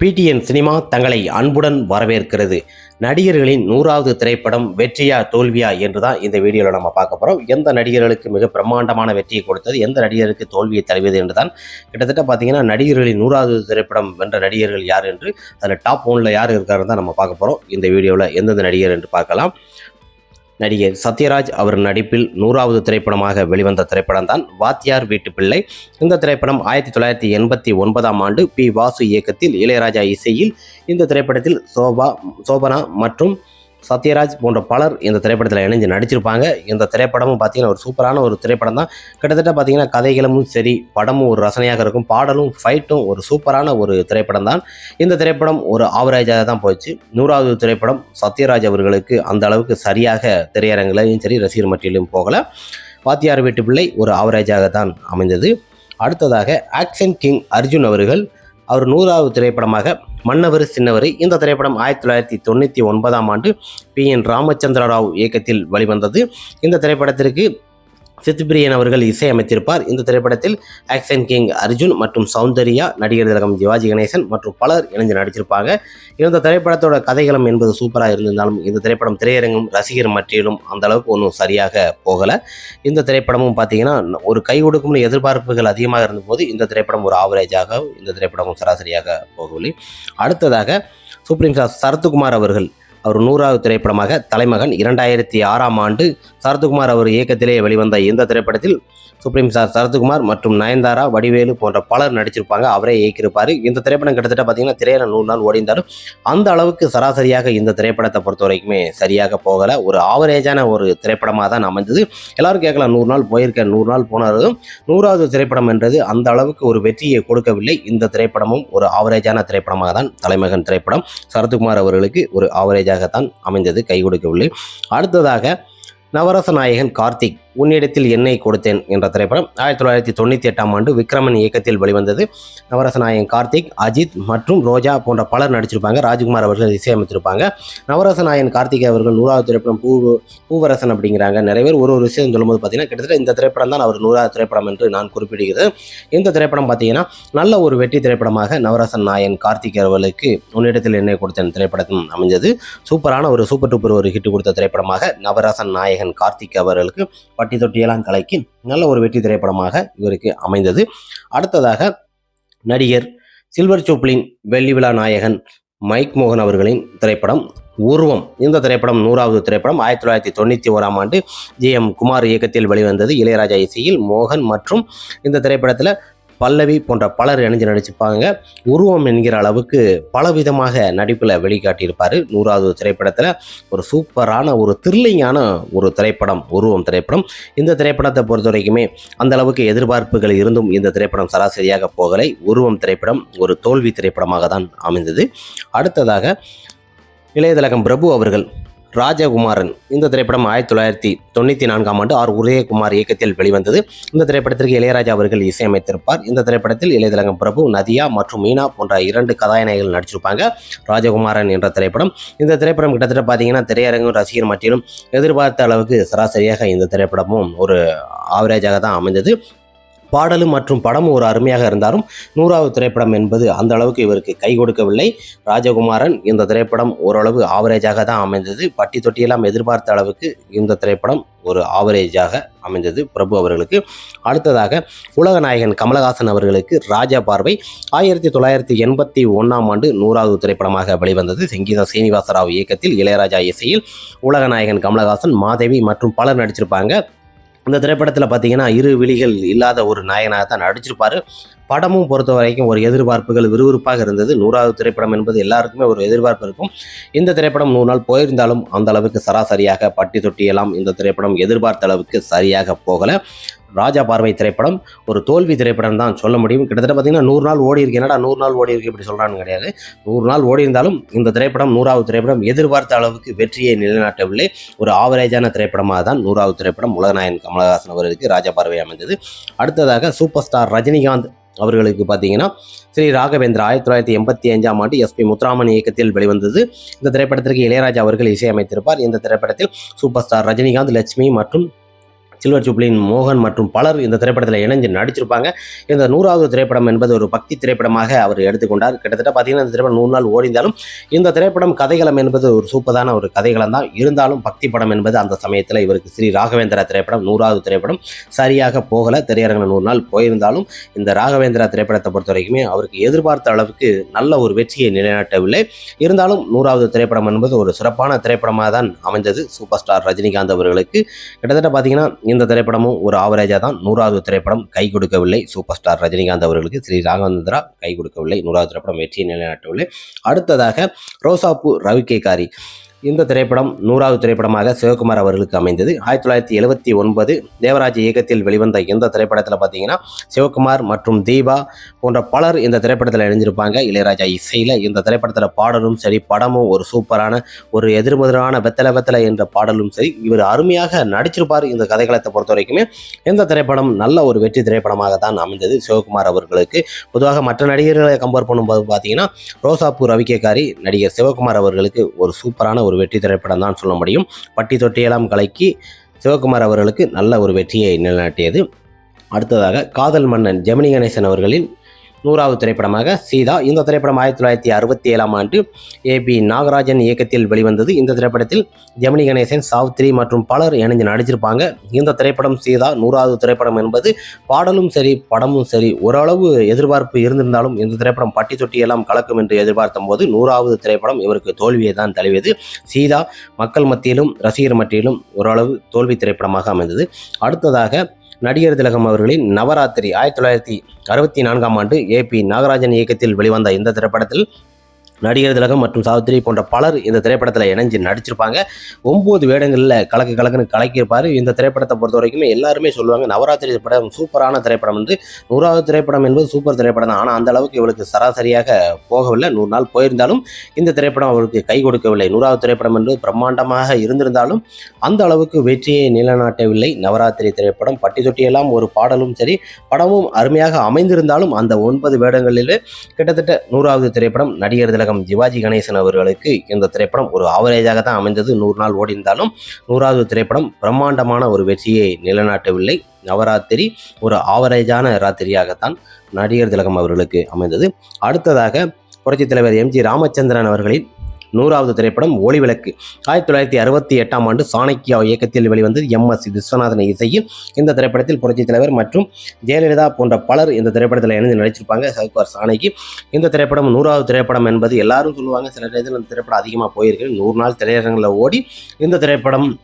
PTN cinema தங்களை அன்புடன் வரவேற்கிறது. நடிகர்களின் நூறாவது திரைப்படம் வெற்றியா தோல்வியா என்று தான் இந்த வீடியோவில் நம்ம பார்க்க போகிறோம் எந்த நடிகர்களுக்கு மிக பிரம்மாண்டமான வெற்றியை கொடுத்தது எந்த நடிகருக்கு தோல்வியை தருவது என்று தான் கிட்டத்தட்ட பார்த்தீங்கன்னா நடிகர்களின் நூறாவது திரைப்படம் வென்ற நடிகர்கள் யார் என்று அதில் டாப் ஒனில் யார் இருக்காருன்னு தான் நம்ம பார்க்க போகிறோம் இந்த வீடியோவில் எந்தெந்த நடிகர் என்று பார்க்கலாம். நடிகர் சத்யராஜ் அவர் நடிப்பில் நூறாவது திரைப்படமாக வெளிவந்த திரைப்படம் தான் வாத்தியார் வீட்டு பிள்ளை. இந்த திரைப்படம் ஆயிரத்தி தொள்ளாயிரத்தி எண்பத்தி ஒன்பதாம் ஆண்டு பி வாசு இயக்கத்தில் இளையராஜா இசையில் இந்த திரைப்படத்தில் சோபா சோபனா மற்றும் சத்யராஜ் போன்ற பலர் இந்த திரைப்படத்தில் இணைஞ்சு நடிச்சிருப்பாங்க. இந்த திரைப்படமும் பார்த்தீங்கன்னா ஒரு சூப்பரான ஒரு திரைப்படம் தான் கிட்டத்தட்ட பார்த்தீங்கன்னா கதைகளும் சரி படமும் ஒரு ரசனையாக இருக்கும். பாடலும் ஃபைட்டும் ஒரு சூப்பரான ஒரு திரைப்படம் தான் இந்த திரைப்படம் ஒரு ஆவரேஜாக தான் போச்சு. நூறாவது திரைப்படம் சத்யராஜ் அவர்களுக்கு அந்த அளவுக்கு சரியாக திரையரங்கிலையும் சரி ரசிகர் மட்டிலும் போகலை. வாத்தியார் வீட்டு பிள்ளை ஒரு ஆவரேஜாக தான் அமைந்தது. அடுத்ததாக ஆக்ஷன் கிங் அர்ஜுன் அவர்கள் அவர் நூறாவது திரைப்படமாக மன்னவர் சின்னவர். இந்த திரைப்படம் ஆயிரத்தி தொள்ளாயிரத்தி தொண்ணூற்றி ஒன்பதாம் ஆண்டு பி என் ராமச்சந்திர ராவ் இயக்கத்தில் வெளிவந்தது. இந்த திரைப்படத்திற்கு சித்துப்பிரியன் அவர்கள் இசையமைத்திருப்பார். இந்த திரைப்படத்தில் ஆக்ஷன் கிங் அர்ஜுன் மற்றும் சௌந்தர்யா நடிகர் திலகம் சிவாஜி கணேசன் மற்றும் பலர் இணைந்து நடிச்சிருப்பாங்க இந்த திரைப்படத்தோட கதைகளம் என்பது சூப்பராக இருந்திருந்தாலும் இந்த திரைப்படம் திரையரங்கும் ரசிகர் மற்றிலும் அந்த அளவுக்கு ஒன்றும் சரியாக போகலை. இந்த திரைப்படமும் பார்த்தீங்கன்னா ஒரு கை கொடுக்கும்னு எதிர்பார்ப்புகள் அதிகமாக இருந்தபோது இந்த திரைப்படம் ஒரு ஆவரேஜாக இந்த திரைப்படமும் சராசரியாக போகவில்லை. அடுத்ததாக சுப்ரீம் ஸ்டார் சரத்குமார் அவர்கள் அவர் நூறாவது திரைப்படமாக தலைமகன் இரண்டாயிரத்தி ஆறாம் ஆண்டு சரத்குமார் அவர் இயக்கத்திலேயே வெளிவந்த இந்த திரைப்படத்தில் சுப்ரீம் சார் சரத்குமார் மற்றும் நயன்தாரா வடிவேலு போன்ற பலர் நடிச்சிருப்பாங்க. அவரே இயக்கியிருப்பார். இந்த திரைப்படம் கிட்டத்தட்ட பார்த்தீங்கன்னா திரையில நூறு நாள் ஓடிந்தாலும் அந்த அளவுக்கு சராசரியாக இந்த திரைப்படத்தை பொறுத்த வரைக்குமே சரியாக போகலை. ஒரு ஆவரேஜான ஒரு திரைப்படமாக தான் அமைஞ்சது எல்லாரும் கேட்கலாம் நூறு நாள் போயிருக்கேன் நூறு நாள் போனாலும் நூறாவது திரைப்படம் என்றது அந்த அளவுக்கு ஒரு வெற்றியை கொடுக்கவில்லை. இந்த திரைப்படமும் ஒரு ஆவரேஜான திரைப்படமாக தான் தலைமகன் திரைப்படம். சரத்குமார் அவர்களுக்கு ஒரு ஆவரேஜாகத்தான் அமைந்தது கை கொடுக்கவில்லை. அடுத்ததாக நவரச நாயகன் கார்த்திக். உன்னிடத்தில் என்னை கொடுத்தேன் என்ற திரைப்படம் ஆயிரத்தி தொள்ளாயிரத்தி தொண்ணூற்றி எட்டாம் ஆண்டு விக்ரமன் இயக்கத்தில் வெளிவந்தது. நவரசநாயகன் கார்த்திக் அஜித் மற்றும் ரோஜா போன்ற பலர் நடிச்சிருப்பாங்க. ராஜ்குமார் அவர்கள் இசையமைத்திருப்பாங்க. நவரசநாயகன் கார்த்திக் அவர்கள் நூறாவது திரைப்படம் பூ பூவரசன் அப்படிங்கிறாங்க. நிறைய பேர் ஒரு ஒரு விஷயம் சொல்லும்போது பார்த்தீங்கன்னா கிட்டத்தட்ட இந்த திரைப்படம் தான் அவர் நூறாவது திரைப்படம் என்று நான் குறிப்பிடுகிறது. இந்த திரைப்படம் பார்த்தீங்கன்னா நல்ல ஒரு வெற்றி திரைப்படமாக நவரசன் நாயன் கார்த்திக் அவர்களுக்கு உன்னிடத்தில் என்னை கொடுத்தேன் திரைப்படம் அமைஞ்சது. சூப்பரான ஒரு சூப்பர் டூப்பர் ஒரு ஹிட் கொடுத்த திரைப்படமாக நவரசன் நாயகன் கார்த்திக் அவர்களுக்கு பட்டி தொட்டியெல்லாம் கலக்கி நல்ல ஒரு வெற்றி திரைப்படமாக இவருக்கு அமைந்தது. அடுத்ததாக நடிகர் சில்வர் சூப்ளின் வெள்ளி விழா நாயகன் மைக் மோகன் அவர்களின் திரைப்படம் உருவம். இந்த திரைப்படம் நூறாவது திரைப்படம். ஆயிரத்தி தொள்ளாயிரத்தி தொண்ணூற்றி ஓராம் ஆண்டு ஜி எம் குமார் இயக்கத்தில் வெளிவந்தது. இளையராஜா இசையில் மோகன் மற்றும் இந்த திரைப்படத்தில் பல்லவி போன்ற பலர் இணைஞ்சு நடிச்சிருப்பாங்க. உருவம் என்கிற அளவுக்கு பலவிதமாக நடிப்பில் வெளிக்காட்டியிருப்பார். நூறாவது திரைப்படத்தில் ஒரு சூப்பரான ஒரு த்ரில்லிங்கான ஒரு திரைப்படம் உருவம் திரைப்படம். இந்த திரைப்படத்தை பொறுத்த வரைக்குமே அந்த அளவுக்கு எதிர்பார்ப்புகள் இருந்தும் இந்த திரைப்படம் சராசரியாக போகலை. உருவம் திரைப்படம் ஒரு தோல்வி திரைப்படமாக தான் அமைந்தது. அடுத்ததாக இளையதலகம் பிரபு அவர்கள் ராஜகுமாரன். இந்த திரைப்படம் ஆயிரத்தி தொள்ளாயிரத்தி தொண்ணூற்றி நான்காம் ஆண்டு ஆர். உதயகுமார் இயக்கத்தில் வெளிவந்தது. இந்த திரைப்படத்திற்கு இளையராஜா அவர்கள் இசையமைத்திருப்பார். இந்த திரைப்படத்தில் இளையதளங்கம் பிரபு நதியா மற்றும் மீனா போன்ற இரண்டு கதாநாயகிகள் நடிச்சிருப்பாங்க. ராஜகுமாரன் என்ற திரைப்படம். இந்த திரைப்படம் கிட்டத்தட்ட பார்த்தீங்கன்னா திரையரங்கும் ரசிகர் மட்டிலும் எதிர்பார்த்த அளவுக்கு சராசரியாக இந்த திரைப்படமும் ஒரு ஆவரேஜாக தான் அமைந்தது. பாடலும் மற்றும் படமும் ஒரு அருமையாக இருந்தாலும் நூறாவது திரைப்படம் என்பது அந்த அளவுக்கு இவருக்கு கை கொடுக்கவில்லை. ராஜகுமாரன் இந்த திரைப்படம் ஓரளவு ஆவரேஜாக தான் அமைந்தது. பட்டி தொட்டியெல்லாம் எதிர்பார்த்த அளவுக்கு இந்த திரைப்படம் ஒரு ஆவரேஜாக அமைந்தது பிரபு அவர்களுக்கு. அடுத்ததாக உலகநாயகன் கமலஹாசன் அவர்களுக்கு ராஜா பார்வை. ஆயிரத்தி தொள்ளாயிரத்தி எண்பத்தி ஒன்றாம் ஆண்டு நூறாவது திரைப்படமாக வெளிவந்தது. சங்கீதா சீனிவாசராவ் இயக்கத்தில் இளையராஜா இசையில் உலகநாயகன் கமலஹாசன் மாதேவி மற்றும் பலர் நடிச்சிருப்பாங்க. இந்த திரைப்படத்தில் பார்த்தீங்கன்னா இரு விழிகள் இல்லாத ஒரு நாயகனாக தான் நடிச்சிருப்பார். படமும் பொறுத்த வரைக்கும் ஒரு எதிர்பார்ப்புகள் விறுவிறுப்பாக இருந்தது. நூறாவது திரைப்படம் என்பது எல்லாருக்குமே ஒரு எதிர்பார்ப்பு இருக்கும். இந்த திரைப்படம் நூறு நாள் போயிருந்தாலும் அந்த அளவுக்கு சராசரியாக பட்டி தொட்டியெல்லாம் இந்த திரைப்படம் எதிர்பார்த்த அளவுக்கு சரியாக போகலை. ராஜா பார்வை திரைப்படம் ஒரு தோல்வி திரைப்படம் தான் சொல்ல முடியும். கிட்டத்தட்ட பார்த்தீங்கன்னா நூறு நாள் ஓடி இருக்கு. என்னடா நூறு நாள் ஓடி இருக்கு? இப்படி சொல்கிறான்னு கிடையாது. நூறு நாள் ஓடி இருந்தாலும் இந்த திரைப்படம் நூறாவது திரைப்படம் எதிர்பார்த்த அளவுக்கு வெற்றியை நிலைநாட்டவில்லை. ஒரு ஆவரேஜான திரைப்படமாக தான் நூறாவது திரைப்படம் உலகநாயகன் கமலஹாசன் அவர்களுக்கு ராஜா பார்வை அமைந்தது. அடுத்ததாக சூப்பர் ஸ்டார் ரஜினிகாந்த் அவர்களுக்கு பார்த்தீங்கன்னா ஸ்ரீ ராகவேந்திரா ஆயிரத்தி தொள்ளாயிரத்தி எண்பத்தி அஞ்சாம் ஆண்டு எஸ்பி முத்துராமன் இயக்கத்தில் வெளிவந்தது. இந்த திரைப்படத்திற்கு இளையராஜா அவர்கள் இசையமைத்திருப்பார். இந்த திரைப்படத்தில் சூப்பர் ஸ்டார் ரஜினிகாந்த் லட்சுமி மற்றும் சில்வர் ஜூப்ளின் மோகன் மற்றும் பலர் இந்த திரைப்படத்தில் இணைஞ்சு நடிச்சிருப்பாங்க. இந்த நூறாவது திரைப்படம் என்பது ஒரு பக்தி திரைப்படமாக அவர் எடுத்துக்கொண்டார். கிட்டத்தட்ட பார்த்தீங்கன்னா இந்த திரைப்படம் நூறு நாள் ஓடிந்தாலும் இந்த திரைப்படம் கதைகளம் என்பது ஒரு சூப்பரான ஒரு கதைகளம் தான். இருந்தாலும் பக்தி படம் என்பது அந்த சமயத்தில் இவருக்கு ஸ்ரீ ராகவேந்திரா திரைப்படம் நூறாவது திரைப்படம். சரியாக போகலை திரையரங்கில் நூறு நாள் போயிருந்தாலும் இந்த ராகவேந்திரா திரைப்படத்தை பொறுத்த வரைக்குமே அவருக்கு எதிர்பார்த்த அளவுக்கு நல்ல ஒரு வெற்றியை நிலைநாட்டவில்லை. இருந்தாலும் நூறாவது திரைப்படம் என்பது ஒரு சிறப்பான திரைப்படமாக தான் அமைந்தது. சூப்பர் ஸ்டார் ரஜினிகாந்த் அவர்களுக்கு. கிட்டத்தட்ட பார்த்தீங்கன்னா இந்த திரைப்படமும் ஒரு ஆவரேஜாக தான். நூறாவது திரைப்படம் கை கொடுக்கவில்லை. சூப்பர் ஸ்டார் ரஜினிகாந்த் அவர்களுக்கு ஸ்ரீ ராகவேந்திரா கை கொடுக்கவில்லை. நூறாவது திரைப்படம் வெற்றியை நிலைநாட்டவில்லை. அடுத்ததாக ரோசாப்பூ ரவிகேகாரி. இந்த திரைப்படம் நூறாவது திரைப்படமாக சிவகுமார் அவர்களுக்கு அமைந்தது. ஆயிரத்தி தொள்ளாயிரத்தி எழுபத்தி ஒன்பது தேவராஜ் இயக்கத்தில் வெளிவந்த இந்த திரைப்படத்தில் பார்த்தீங்கன்னா சிவகுமார் மற்றும் தீபா போன்ற பலர் இந்த திரைப்படத்தில் இணைஞ்சிருப்பாங்க இளையராஜா இசையில் இந்த திரைப்படத்தில் பாடலும் சரி படமும் ஒரு சூப்பரான ஒரு எதிர்மதிரான வெத்தலை வெத்தலை என்ற பாடலும் சரி இவர் அருமையாக நடிச்சிருப்பார் இந்த கதைகளத்தை பொறுத்த வரைக்குமே. இந்த திரைப்படம் நல்ல ஒரு வெற்றி திரைப்படமாக தான் அமைந்தது சிவகுமார் அவர்களுக்கு. பொதுவாக மற்ற நடிகர்களை கம்பேர் பண்ணும்போது பார்த்தீங்கன்னா ரோசாப்பூர் ரவிகேகாரி நடிகர் சிவகுமார் அவர்களுக்கு ஒரு சூப்பரான ஒரு வெற்றி திரைப்படம் தான் சொல்ல முடியும். பட்டி தொட்டியெல்லாம் கலக்கி சிவகுமார் அவர்களுக்கு நல்ல ஒரு வெற்றியை நிலைநாட்டியது. அடுத்ததாக காதல் மன்னன் ஜெமினி கணேசன் அவர்களின் நூறாவது திரைப்படமாக சீதா. இந்த திரைப்படம் ஆயிரத்தி தொள்ளாயிரத்தி அறுபத்தி ஏழாம் ஆண்டு ஏ பி நாகராஜன் இயக்கத்தில் வெளிவந்தது. இந்த திரைப்படத்தில் ஜெமினி கணேசன் சாவித்ரி மற்றும் பலர் இணைஞ்சு நடிச்சிருப்பாங்க. இந்த திரைப்படம் சீதா நூறாவது திரைப்படம் என்பது பாடலும் சரி படமும் சரி ஓரளவு எதிர்பார்ப்பு இருந்திருந்தாலும் இந்த திரைப்படம் பட்டி தொட்டி எல்லாம் கலக்கும் என்று எதிர்பார்த்த போது நூறாவது திரைப்படம் இவருக்கு தோல்வியை தான் தழுவியது. சீதா மக்கள் மத்தியிலும் ரசிகர் மத்தியிலும் ஓரளவு தோல்வி திரைப்படமாக அமைந்தது. அடுத்ததாக நடிகர் திலகம் அவர்களின் நவராத்திரி ஆயிரத்தி தொள்ளாயிரத்தி அறுபத்தி நான்காம் ஆண்டு ஏ பி நாகராஜன் இயக்கத்தில் வெளிவந்த இந்த திரைப்படத்தில் நடிகர் திலகம் மற்றும் சாவித்திரி போன்ற பலர் இந்த திரைப்படத்தில் இணைஞ்சு நடிச்சிருப்பாங்க. ஒம்பது வேடங்களில் கலக்கு கலக்குன்னு கலக்கியிருப்பார். இந்த திரைப்படத்தை பொறுத்த வரைக்குமே எல்லாருமே சொல்லுவாங்க நவராத்திரி படம் சூப்பரான திரைப்படம் வந்து நூறாவது திரைப்படம் என்பது சூப்பர் திரைப்படம் தான். ஆனால் அந்த அளவுக்கு இவளுக்கு சராசரியாக போகவில்லை. நூறு நாள் போயிருந்தாலும் இந்த திரைப்படம் அவளுக்கு கை கொடுக்கவில்லை. நூறாவது திரைப்படம் என்பது பிரம்மாண்டமாக இருந்திருந்தாலும் அந்த அளவுக்கு வெற்றியை நிலைநாட்டவில்லை. நவராத்திரி திரைப்படம் பட்டி தொட்டியெல்லாம் ஒரு பாடலும் சரி படமும் அருமையாக அமைந்திருந்தாலும் அந்த ஒன்பது வேடங்களில் கிட்டத்தட்ட நூறாவது திரைப்படம் நடிகர் திலகம் சிவாஜி கணேசன் அவர்களுக்கு இந்த திரைப்படம் ஒரு ஆவரேஜாக தான் அமைந்தது. நூறு நாள் ஓடிந்தாலும் நூறாவது திரைப்படம் பிரம்மாண்டமான ஒரு வெற்றியை நிலைநாட்டவில்லை. நவராத்திரி ஒரு ஆவரேஜான ராத்திரியாகத்தான் நடிகர் திலகம் அவர்களுக்கு அமைந்தது. அடுத்ததாக புரட்சித் தலைவர் எம் ஜி ராமச்சந்திரன் அவர்களின் நூறாவது திரைப்படம் ஒளிவிளக்கு. ஆயிரத்தி தொள்ளாயிரத்தி அறுபத்தி எட்டாம் ஆண்டு சாணக்கியா இயக்கத்தில் வெளிவந்தது எம். எஸ். விஸ்வநாதன் இசையில். இந்த திரைப்படத்தில் புரட்சித் தலைவர் மற்றும் ஜெயலலிதா போன்ற பலர் இந்த திரைப்படத்தில் இணைந்து நடிச்சிருப்பாங்க. சவுகார் சாணக்கி. இந்த திரைப்படம் நூறாவது திரைப்படம் என்பது எல்லாரும் சொல்லுவாங்க. சில நேரத்தில் இந்த திரைப்படம் அதிகமாக போயிருக்கு நூறு நாள் திரையரங்கில் ஓடி இந்த திரைப்படம்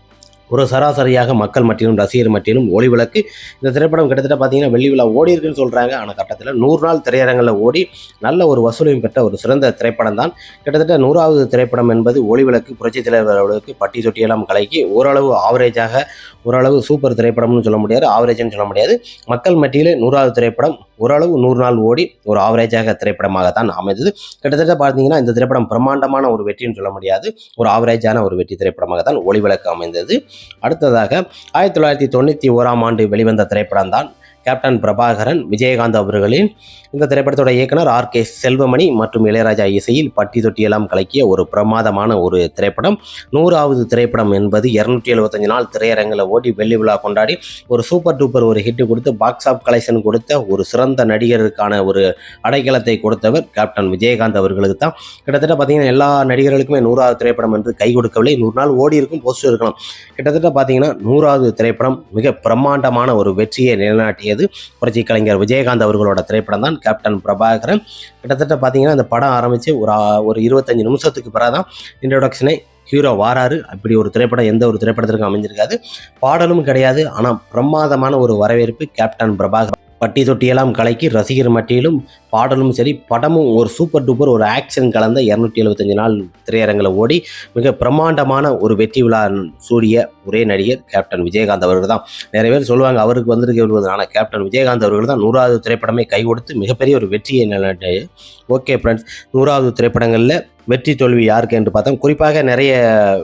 ஒரு சராசரியாக மக்கள் மட்டிலும் ரசிகர் மட்டிலும் ஒளி விளக்கு. இந்த திரைப்படம் கிட்டத்தட்ட பார்த்தீங்கன்னா வெள்ளி விழா ஓடி இருக்குன்னு சொல்கிறாங்க ஆனால் கட்டத்தில் நூறு நாள் திரையரங்கில் ஓடி நல்ல ஒரு வசூலையும் பெற்ற ஒரு சிறந்த திரைப்படம் தான். கிட்டத்தட்ட நூறாவது திரைப்படம் என்பது ஒளி விளக்கு புரட்சி தலைவர் அளவுக்கு பட்டி தொட்டியெல்லாம் கலக்கி ஓரளவு ஆவரேஜாக ஓரளவு சூப்பர் திரைப்படம்னு சொல்ல முடியாது. ஆவரேஜ்னு சொல்ல முடியாது. மக்கள் மட்டியிலே நூறாவது திரைப்படம் ஓரளவு நூறு நாள் ஓடி ஒரு ஆவரேஜாக திரைப்படமாக தான் அமைந்தது. கிட்டத்தட்ட பார்த்தீங்கன்னா இந்த திரைப்படம் பிரம்மாண்டமான ஒரு வெற்றின்னு சொல்ல முடியாது. ஒரு ஆவரேஜான ஒரு வெற்றி திரைப்படமாக தான் ஒளிவிளக்கு அமைந்தது. அடுத்ததாக ஆயிரத்தி தொள்ளாயிரத்தி தொண்ணூற்றி ஓராம் ஆண்டு வெளிவந்த திரைப்படம் தான் கேப்டன் பிரபாகரன் விஜயகாந்த் அவர்களின் இந்த திரைப்படத்தோட இயக்குனர் ஆர் கே செல்வமணி மற்றும் இளையராஜா இசையில் பட்டி தொட்டியெல்லாம் கலக்கிய ஒரு பிரமாதமான ஒரு திரைப்படம். நூறாவது திரைப்படம் என்பது இரநூற்றி எழுபத்தஞ்சு நாள் திரையரங்கில் ஓடி வெள்ளி விழா கொண்டாடி ஒரு சூப்பர் டூப்பர் ஒரு ஹிட் கொடுத்து பாக்ஸ் ஆஃப் கலெக்ஷன் கொடுத்த ஒரு சிறந்த நடிகருக்கான ஒரு அடைக்கலத்தை கொடுத்தவர் கேப்டன் விஜயகாந்த் அவர்களுக்கு தான். கிட்டத்தட்ட பார்த்தீங்கன்னா எல்லா நடிகர்களுக்குமே நூறாவது திரைப்படம் என்று கை கொடுக்கவில்லை. நூறு நாள் ஓடி இருக்கும் போஸ்டர் இருக்கலாம். கிட்டத்தட்ட பார்த்தீங்கன்னா நூறாவது திரைப்படம் மிக பிரம்மாண்டமான ஒரு வெற்றியை நிலைநாட்டியது. புரட்சி கலைஞர் விஜயகாந்த் அவர்களோட திரைப்படம் தான் கேப்டன் பிரபாகரன். கிட்டத்தட்ட பார்த்தீங்கன்னா அந்த படம் ஆரம்பித்து ஒரு ஒரு இருபத்தஞ்சு நிமிஷத்துக்கு பிறகு தான் இன்ட்ரொடக்ஷனை ஹீரோ வாராரு. அப்படி ஒரு திரைப்படம் எந்த ஒரு திரைப்படத்திற்கும் அமைஞ்சிருக்காது. பாடலும் கிடையாது. ஆனால் பிரமாதமான ஒரு வரவேற்பு கேப்டன் பிரபாகர் பட்டி தொட்டியெல்லாம் கலக்கி ரசிகர் மட்டியிலும் பாடலும் சரி படமும் ஒரு சூப்பர் டூப்பர் ஒரு ஆக்ஷன் கலந்த இரநூத்தி எழுபத்தஞ்சு நாள் திரையரங்கில் ஓடி மிக பிரம்மாண்டமான ஒரு வெற்றி விழா சூடிய ஒரே நடிகர் கேப்டன் விஜயகாந்த் அவர்கள் தான். நிறைய பேர் சொல்லுவாங்க அவருக்கு வந்திருக்கு ஆனால் கேப்டன் விஜயகாந்த் அவர்கள் தான் நூறாவது திரைப்படமே கை கொடுத்து மிகப்பெரிய ஒரு வெற்றியை ஓகே ஃப்ரெண்ட்ஸ் நூறாவது திரைப்படங்களில் வெற்றி தோல்வி யாருக்கு என்று பார்த்தோம். குறிப்பாக நிறைய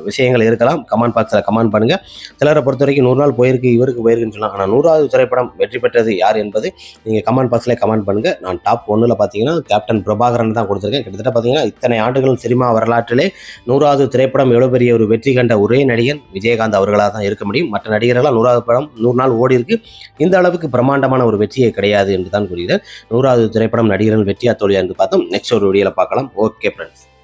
விஷயங்கள் இருக்கலாம். கமெண்ட் பாக்ஸில் கமெண்ட் பண்ணுங்கள் சிலரை பொறுத்த வரைக்கும் நூறு நாள் போயிருக்கு இவருக்கு போயிருக்குன்னு சொல்லலாம். ஆனால் நூறாவது திரைப்படம் வெற்றி பெற்றது யார் என்பது நீங்கள் கமெண்ட் பாக்ஸில் கமெண்ட் பண்ணுங்கள் நான் டாப் ஒன்றில் பார்த்தீங்கன்னா கேப்டன் பிரபாகரன் தான் கொடுத்துருக்கேன். கிட்டத்தட்ட பார்த்தீங்கன்னா இத்தனை ஆண்டுகள் சினிமா வரலாற்றிலே நூறாவது திரைப்படம் எவ்வளோ பெரிய ஒரு வெற்றி கண்ட ஒரே நடிகன் விஜயகாந்த் அவர்களாக தான் இருக்க முடியும். மற்ற நடிகர்களால் நூறாவது படம் நூறு நாள் ஓடி இருக்கு. இந்த அளவுக்கு பிரம்மாண்டமான ஒரு வெற்றியே கிடையாது என்று தான் கூறுகிறேன். நூறாவது திரைப்படம் நடிகர்கள் வெற்றியா தோழியா என்று பார்த்தோம். நெக்ஸ்ட் ஒரு வீடியோவில் பார்க்கலாம். Okay friends